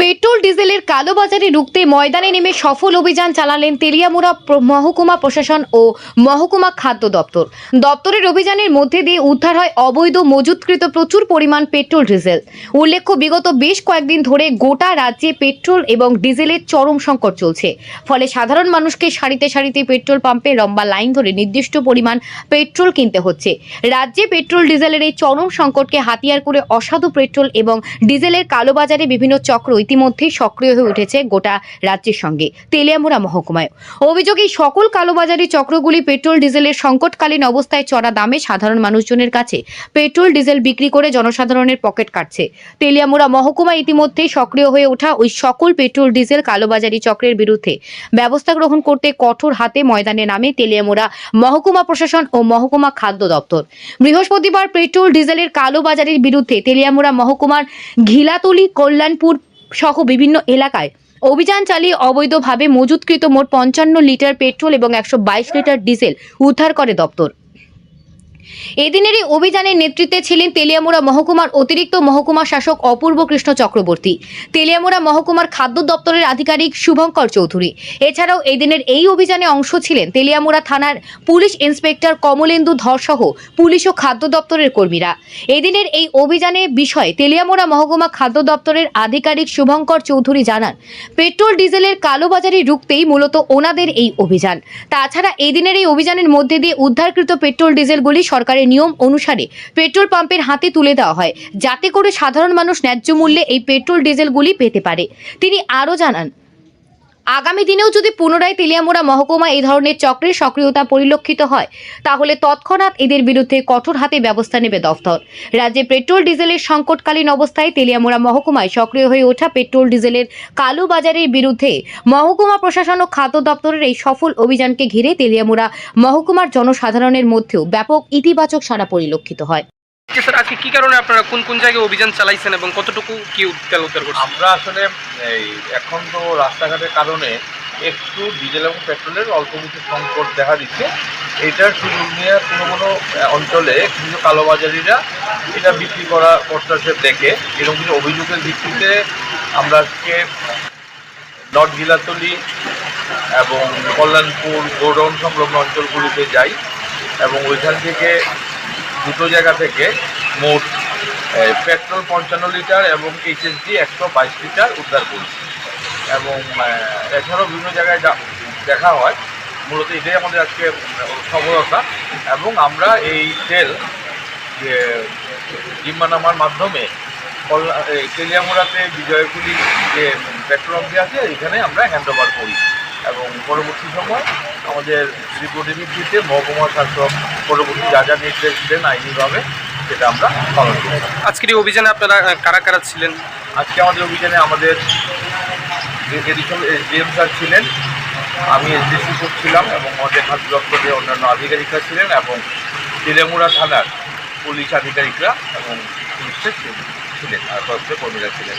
Petrol ডিজেলের কালোবাজারি রুখতে ময়দানে নেমে সফল অভিযান চালালেন তেলিয়ামুড়া মহকুমা প্রশাসন ও মহকুমা খাদ্য দপ্তর। দপ্তরের অভিযানের মধ্যে দিয়ে উদ্ধার হয় অবৈধ মজুতকৃত প্রচুর পরিমাণ পেট্রোল ডিজেল। উল্লেখ্য, বিগত বেশ কয়েকদিন ধরে গোটা রাজ্যে পেট্রোল এবং ডিজেলের চরম সংকট চলছে। ফলে সাধারণ মানুষকে সারিতে সারিতে পেট্রোল পাম্পে লম্বা লাইন ধরে নির্দিষ্ট পরিমাণ পেট্রোল কিনতে হচ্ছে। রাজ্যে পেট্রোল ডিজেলের এই চরম সংকটকে হাতিয়ার করে অসাধু পেট্রোল এবং ডিজেলের কালোবাজারে বিভিন্ন চক্র ইতিমধ্যেই সক্রিয় হয়ে উঠেছে গোটা রাজ্যের সঙ্গে। তেলিয়ামুড়া মহকুমায়। অভিযোগ সকল কালোবাজারি চক্রগুলি পেট্রোল, ডিজেলের সংকটকালীন অবস্থায় চড়া দামে সাধারণ মানুষজনের কাছে পেট্রোল, ডিজেল বিক্রি করে জনসাধারণের পকেট কাটছে। তেলিয়ামুড়া মহকুমা ইতিমধ্যেই সক্রিয় হয়ে ওঠা ওই সকল পেট্রোল, ডিজেল, কালোবাজারি চক্রের বিরুদ্ধে ব্যবস্থা গ্রহণ করতে কঠোর হাতে ময়দানে নামে তেলিয়ামুড়া মহকুমা প্রশাসন ও মহকুমা খাদ্য দপ্তর। বৃহস্পতিবার পেট্রোল, ডিজেলের কালোবাজারির বিরুদ্ধে তেলিয়ামুড়া মহকুমার ঘিলাতলি, কল্যাণপুর সহ বিভিন্ন এলাকায়। অভিযান চালিয়ে অবৈধভাবে মজুতকৃত মোট পঞ্চান্ন লিটার পেট্রোল এবং একশো বাইশ লিটার ডিজেল উদ্ধার করে দপ্তর। এদিনের এই অভিযানের নেতৃত্বে ছিলেন তেলিয়ামুড়া মহকুমার অতিরিক্ত মহকুমা শাসক অপূর্ব কৃষ্ণ চক্রবর্তী। তেলিয়ামুড়া মহকুমার খাদ্য দপ্তরের আধিকারিক শুভঙ্কর চৌধুরী। এছাড়াও এদিনের এই অভিযানে অংশ ছিলেন তেলিয়ামুড়া থানার পুলিশ ইন্সপেক্টর কমলেন্দু ধর সহ পুলিশ ও খাদ্য দপ্তরের কর্মীরা। এদিনের এই অভিযানে বিষয়ে তেলিয়ামুড়া মহকুমা খাদ্য দপ্তরের আধিকারিক শুভঙ্কর চৌধুরী জানান, পেট্রোল ডিজেলের কালোবাজারি রুখতেই মূলত ওনাদের এই অভিযান। তাছাড়া এদিনের এই অভিযানের মধ্যে দিয়ে উদ্ধারকৃত পেট্রোল ডিজেলগুলি সরকারের নিয়ম অনুসারে পেট্রোল পাম্পের হাতে তুলে দেওয়া হয়। যাতে করে সাধারণ মানুষ ন্যায্য মূল্যে এই পেট্রোল ডিজেলগুলি পেতে পারে। তিনি আরও জানান আগামী দিনেও যদি পুনরায় তেলিয়ামুড়া মহকুমা এই ধরনের চক্রের সক্রিয়তা পরিলক্ষিত হয়, তাহলে তৎক্ষণাৎ এদের বিরুদ্ধে কঠোর হাতে ব্যবস্থা নেবে দফতর। রাজ্যে পেট্রোল ডিজেলের সংকটকালীন অবস্থায় তেলিয়ামুড়া মহকুমায় সক্রিয় হয়ে ওঠা পেট্রোল ডিজেলের কালো বাজারের বিরুদ্ধে মহকুমা প্রশাসন ও খাদ্য দপ্তরের এই সফল অভিযানকে ঘিরে তেলিয়ামুড়া মহকুমার জনসাধারণের মধ্যেও ব্যাপক ইতিবাচক সাড়া পরিলক্ষিত হয়। স্যার, আজকে কি কারণে আপনারা কোন কোন জায়গায় অভিযান চালাইছেন এবং কতটুকু কি তেল উদ্ধার করছেন? আমরা আসলে, এই, এখন তো রাস্তাঘাটের কারণে একটু ডিজেল এবং পেট্রোলের অল্প কিছু সংকট দেখা দিচ্ছে। এইটার সুযোগ নিয়ে কোনো কোনো অঞ্চলে কিছু কালোবাজারিরা এটা বিক্রি করা করতেছে দেখে এরকম কিছু অভিযোগের ভিত্তিতে আমরা আজকে নর্থ গিলাতলি এবং কল্যাণপুর, গোডাউন সংলগ্ন অঞ্চলগুলিতে যাই এবং ওইখান থেকে দুটো জায়গা থেকে মোট পেট্রোল পঞ্চান্ন লিটার এবং এইচএসডি একশো বাইশ লিটার উদ্ধার করেছি। এবং এছাড়াও বিভিন্ন জায়গায় দেখা হয়। মূলত এটাই আমাদের আজকে সফলতা। এবং আমরা এই তেল যে জিম্মা নামার মাধ্যমে তেলিয়ামুড়াতে বিজয়গুলি যে পেট্রোল পাম্পটি আছে, এখানে আমরা হ্যান্ড ওভার করি। পরবর্তী সময় আমাদের রিপোর্টের ভিত্তিতে মহকুমা শাসক পরবর্তী যা যা নির্দেশ দেন আইনিভাবে সেটা আমরা পালন করি আজকের এই অভিযানে আপনারা কারা কারা ছিলেন? আজকে আমাদের অভিযানে আমাদের এডিশনাল এসডিএম স্যার ছিলেন আমি এসডিসি কোচ ছিলাম এবং আমাদের খাদ্য দপ্তরের অন্যান্য আধিকারিকরা ছিলেন এবং তেলেমুড়া থানার পুলিশ আধিকারিকরা এবং পুলিশের ছিলেন আর কয়েকটা কর্মীরা ছিলেন।